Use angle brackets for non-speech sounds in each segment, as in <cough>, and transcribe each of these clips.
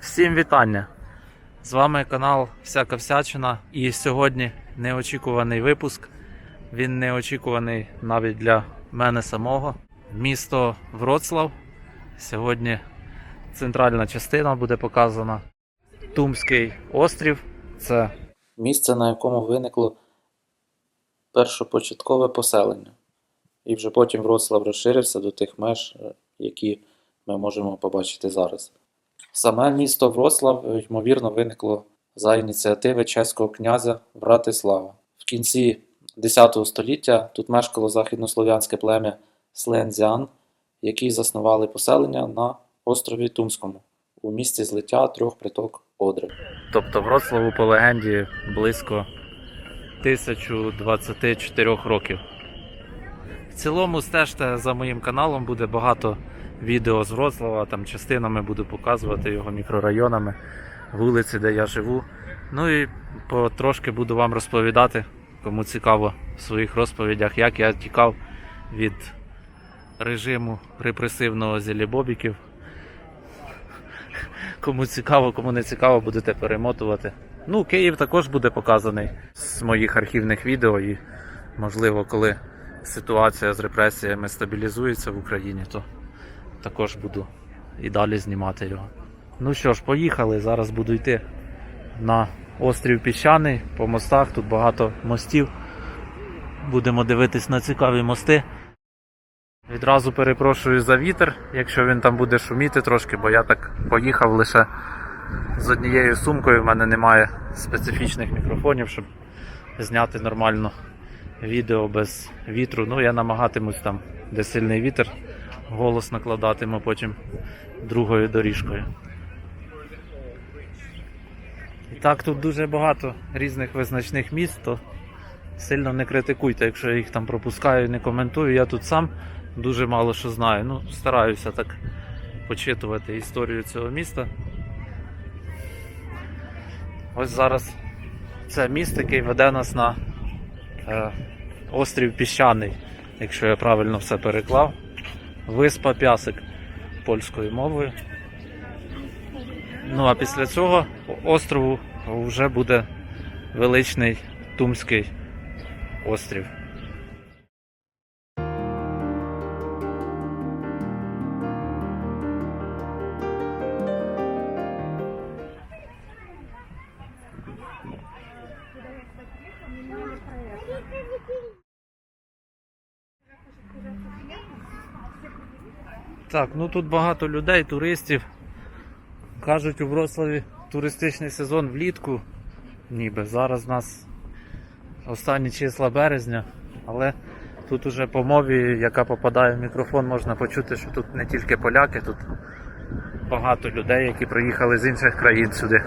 Всім вітання! З вами канал Всяка Всячина і сьогодні неочікуваний випуск. Він неочікуваний навіть для мене самого. Місто Вроцлав. Сьогодні центральна частина буде показана. Тумський острів це місце, на якому виникло першопочаткове поселення. І вже потім Вроцлав розширився до тих меж, е, які ми можемо побачити зараз. Саме місто Вроцлав, е, ймовірно, виникло за ініціативи чеського князя Вратислава. В кінці X століття тут мешкало західнослов'янське плем'я Слензян, які заснували поселення на острові Тумському у місті злиття трьох приток Одри. Тобто Вроцлаву по легенді близько 1024 років. В цілому стежте за моїм каналом, буде багато відео з Вроцлава, там частинами буду показувати його мікрорайонами, вулиці, де я живу. Ну і потрошки буду вам розповідати, кому цікаво в своїх розповідях, як я тікав від режиму репресивного зелібобіків. Кому цікаво, кому не цікаво, будете перемотувати. Ну, Київ також буде показаний з моїх архівних відео, і можливо, коли ситуація з репресіями стабілізується в Україні, то також буду і далі знімати його. Ну що ж, поїхали. Зараз буду йти на острів Піщаний по мостах. Тут багато мостів. Будемо дивитись на цікаві мости. Відразу перепрошую за вітер, якщо він там буде шуміти трошки, бо я так поїхав лише з однією сумкою. В мене немає специфічних мікрофонів, щоб зняти нормально відео без вітру. Ну, я намагатимусь там, де сильний вітер, голос накладатиму потім другою доріжкою. І так, тут дуже багато різних визначних міст, то сильно не критикуйте, якщо я їх там пропускаю і не коментую. Я тут сам дуже мало що знаю. Ну, стараюся так почитувати історію цього міста. Ось зараз це міст, який веде нас на е, острів Піщаний, якщо я правильно все переклав. Виспа Пясик польською мовою. Ну а після цього острову вже буде величний Тумський острів. Так, ну тут багато людей, туристів. Кажуть, у Вроцлаві туристичний сезон влітку. Ніби зараз у нас останні числа березня, але тут уже по мові, яка попадає в мікрофон, можна почути, що тут не тільки поляки, тут багато людей, які приїхали з інших країн сюди.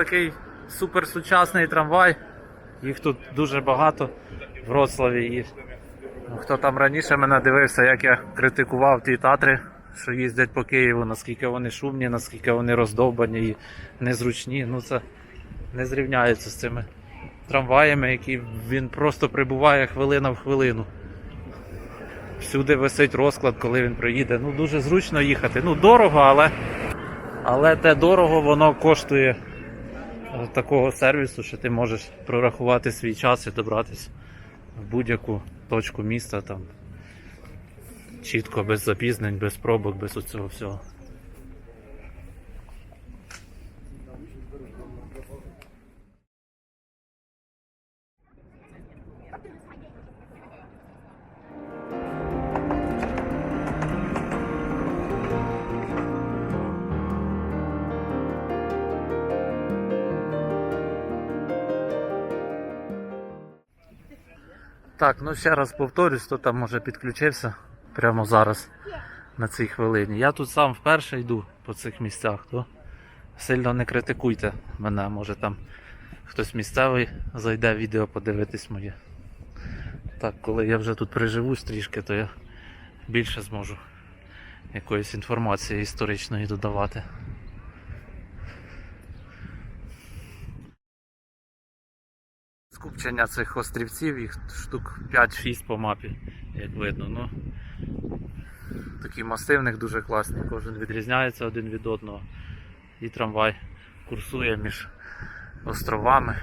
Такий суперсучасний трамвай. Їх тут дуже багато в Вроцлаві. І ну, хто там раніше мене дивився, як я критикував ті татри, що їздять по Києву, наскільки вони шумні, наскільки вони роздовбані і незручні. Ну це не зрівняється з цими трамваями, які він просто прибуває хвилина в хвилину. Всюди висить розклад, коли він приїде. Ну дуже зручно їхати. Ну дорого, але, але те дорого, воно коштує такого сервісу, що ти можеш прорахувати свій час і добратися в будь-яку точку міста там чітко, без запізнень, без пробок, без цього всього. Так, ну ще раз повторюсь, хто там може підключився прямо зараз на цій хвилині. Я тут сам вперше йду по цих місцях, то сильно не критикуйте мене, може там хтось місцевий зайде відео подивитись моє. Так, коли я вже тут приживусь трішки, то я більше зможу якоїсь інформації історичної додавати. Скупчення цих острівців, їх штук 5-6 по мапі, як видно. Ну, такі мости в них дуже класні, кожен відрізняється один від одного. І трамвай курсує між островами.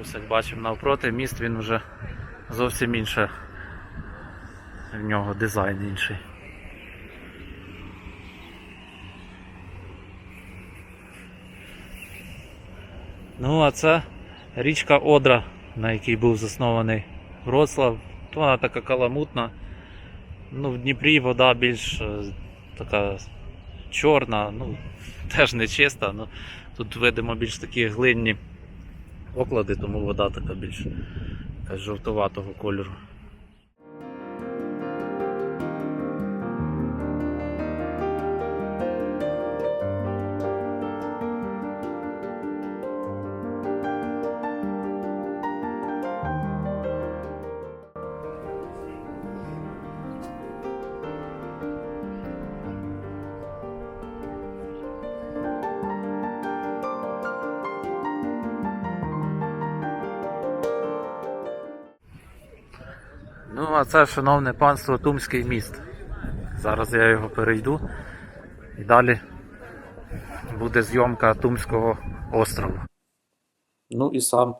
Ось як бачимо навпроти, міст він вже зовсім інше. В нього дизайн інший. Ну, а це річка Одра, на якій був заснований Вроцлав. Вона така каламутна. Ну, в Дніпрі вода більш е, така чорна, ну, <laughs> теж не чиста. Ну, тут видимо більш такі глинні оклади, тому вода така більш якась жовтуватого кольору. Ну, а це, шановне панство, Тумський міст. Зараз я його перейду і далі буде зйомка Тумського острову. Ну і сам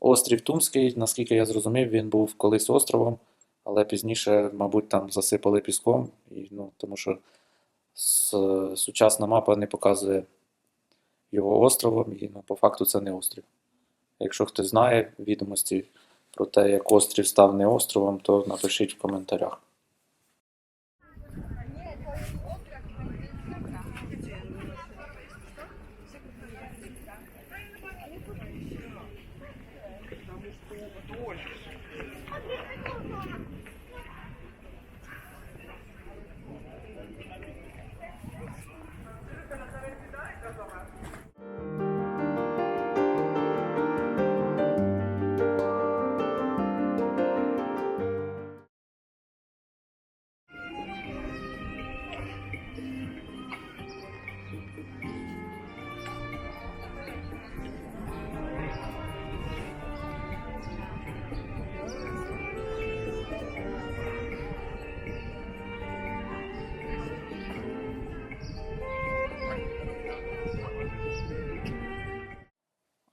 острів Тумський, наскільки я зрозумів, він був колись островом, але пізніше, мабуть, там засипали піском, і, ну, тому що сучасна мапа не показує його островом, і ну, по факту це не острів. Якщо хтось знає відомості про те, як острів став не островом, то напишіть в коментарях.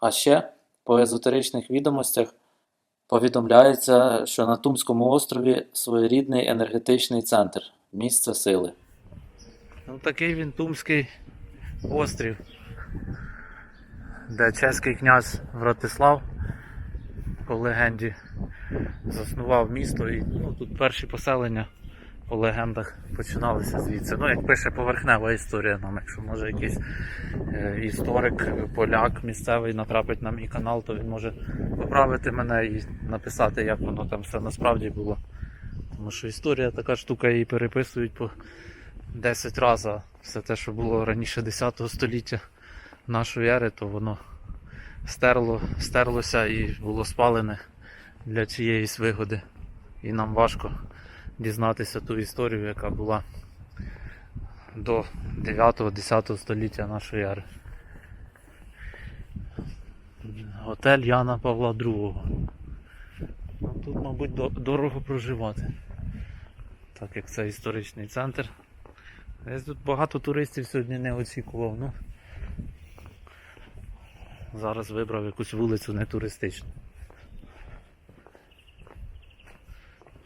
А ще по езотеричних відомостях повідомляється, що на Тумському острові своєрідний енергетичний центр місце сили. Ну, такий він Тумський острів, де чеський князь Вратислав по легенді заснував місто і ну, тут перші поселення по легендах починалися звідси. Ну, як пише поверхнева історія нам, якщо може якийсь е, історик, поляк місцевий натрапить на мій канал, то він може поправити мене і написати, як воно там все насправді було. Тому що історія така штука, її переписують по 10 разів. Все те, що було раніше 10 століття нашої ери, то воно стерло, стерлося і було спалене для чиєїсь вигоди. І нам важко дізнатися ту історію, яка була до 9-10 століття нашої ери. Готель Яна Павла II. Тут, мабуть, дорого проживати. Так як це історичний центр. Десь тут багато туристів сьогодні не очікував. Ну, зараз вибрав якусь вулицю не туристичну.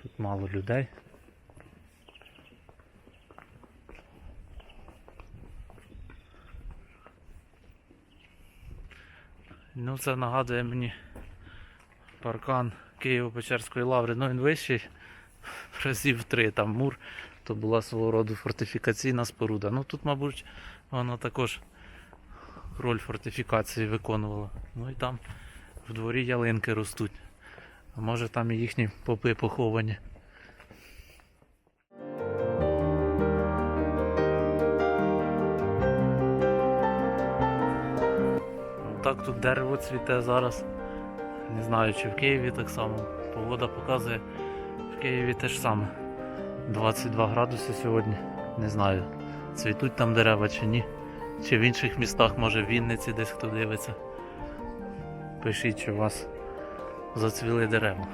Тут мало людей. Ну, це нагадує мені паркан Києво-Печерської лаври. Ну він вищий <laughs> разів три. Там мур, то була свого роду фортифікаційна споруда. Ну тут, мабуть, вона також роль фортифікації виконувала. Ну і там в дворі ялинки ростуть. А може там і їхні попи поховані. Так тут дерево цвіте зараз. Не знаю, чи в Києві так само. Погода показує, в Києві те ж саме. 22 градуси сьогодні. Не знаю, цвітуть там дерева чи ні. Чи в інших містах, може в Вінниці десь хто дивиться. Пишіть, чи у вас зацвіли дерева.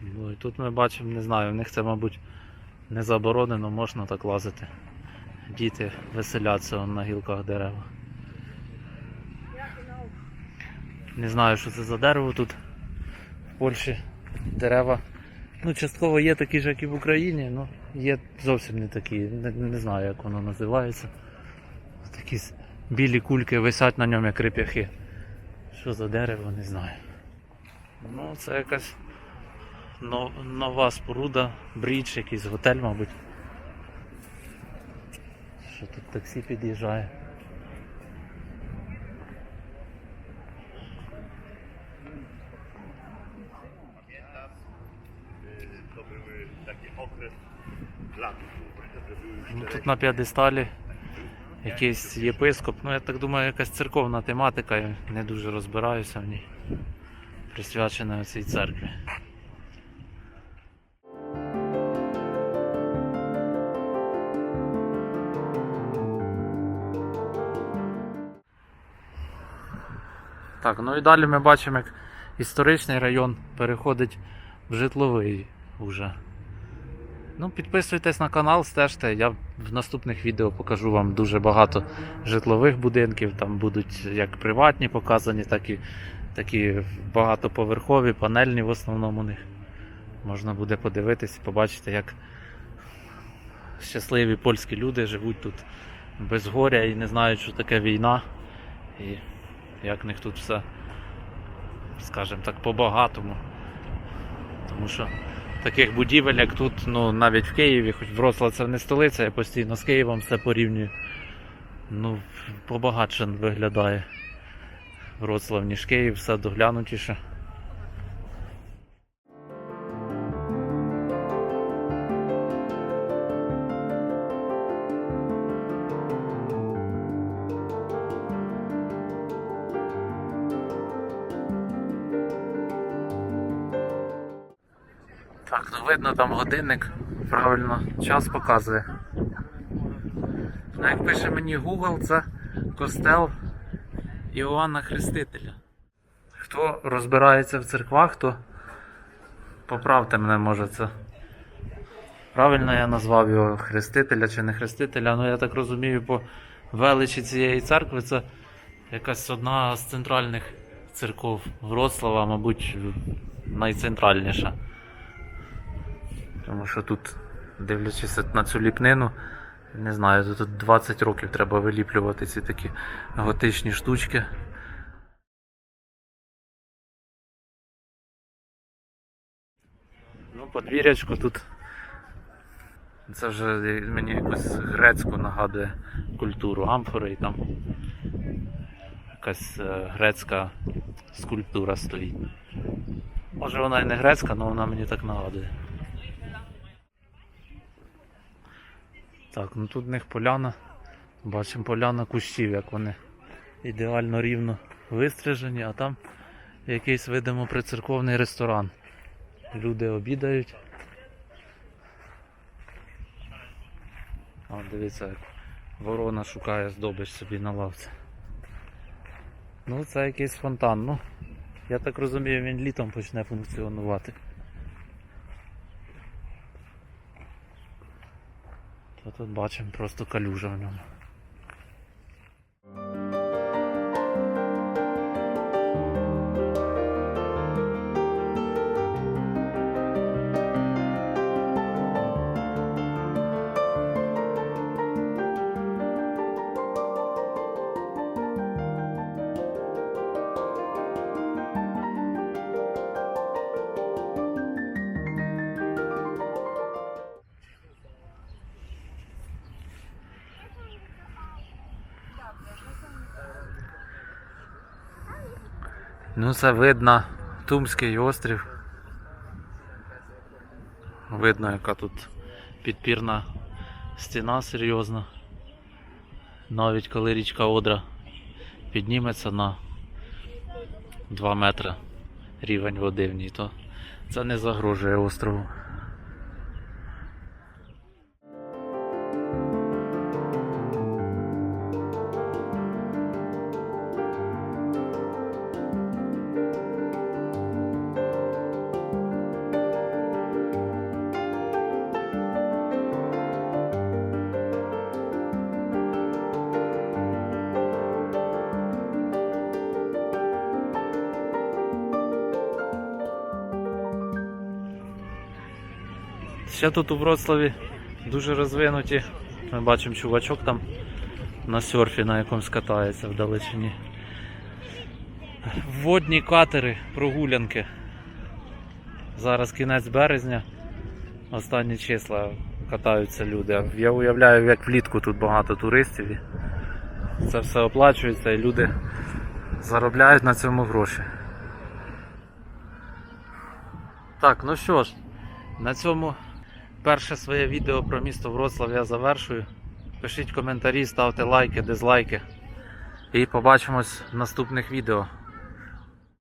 Ну і тут ми бачимо, не знаю, в них це, мабуть, не заборонено, можна так лазити. Діти веселяться на гілках дерева. Не знаю, що це за дерево тут. Польщі дерева. Ну, частково є такі ж, як і в Україні, але є зовсім не такі. Не, не знаю, як воно називається. Такі білі кульки висять на ньому, як реп'яхи. Що за дерево, не знаю. Ну, це якась но- нова споруда, брідж, якийсь готель, мабуть. Що тут таксі під'їжджає. To były taki okres że Ну, тут на п'єдесталі якийсь єпископ, ну я так думаю, якась церковна тематика, я не дуже розбираюся в ній. Присвячена цій церкві. Так, ну і далі ми бачимо, як історичний район переходить в житловий уже. Ну, підписуйтесь на канал, стежте. Я в наступних відео покажу вам дуже багато житлових будинків. Там будуть як приватні показані, так і такі багатоповерхові, панельні в основному у них. Можна буде подивитись, і побачити, як щасливі польські люди живуть тут без горя і не знають, що таке війна. І як в них тут все, скажімо так, по-багатому. Тому що таких будівель, як тут, ну навіть в Києві, хоч Вросла це не столиця, я постійно з Києвом все порівнюю. Ну, побагатше виглядає Вроцлав, ніж Київ, все доглянутіше. Видно там годинник, правильно, час показує. Як пише мені Google, це костел Іоанна Хрестителя. Хто розбирається в церквах, то поправте мене, може це. Правильно я назвав його хрестителя чи не хрестителя, ну я так розумію, по величі цієї церкви це якась одна з центральних церков Вроцлава, мабуть, найцентральніша. Тому що тут, дивлячись на цю ліпнину, не знаю, тут 20 років треба виліплювати ці такі готичні штучки. Ну, подвір'ячко тут. Це вже мені якусь грецьку нагадує культуру амфори і там якась е, грецька скульптура стоїть. Може вона і не грецька, але вона мені так нагадує. Так, ну тут в них поляна. Бачимо поляна кущів, як вони ідеально рівно вистрижені, а там якийсь, видимо, прицерковний ресторан. Люди обідають. А, дивіться, як ворона шукає здобич собі на лавці. Ну, це якийсь фонтан. Ну, я так розумію, він літом почне функціонувати. То тут бачимо просто калюжа в ньому. Ну, це видно Тумський острів. Видно, яка тут підпірна стіна серйозна. Навіть коли річка Одра підніметься на 2 метри рівень води в ній, то це не загрожує острову. Ще тут у Вроцлаві дуже розвинуті. Ми бачимо чувачок там на серфі на якомусь катається в далечині. Водні катери, прогулянки. Зараз кінець березня, останні числа катаються люди. Я уявляю, як влітку тут багато туристів. Це все оплачується і люди заробляють на цьому гроші. Так, ну що ж, на цьому перше своє відео про місто Вроцлав я завершую. Пишіть коментарі, ставте лайки, дизлайки. І побачимось в наступних відео.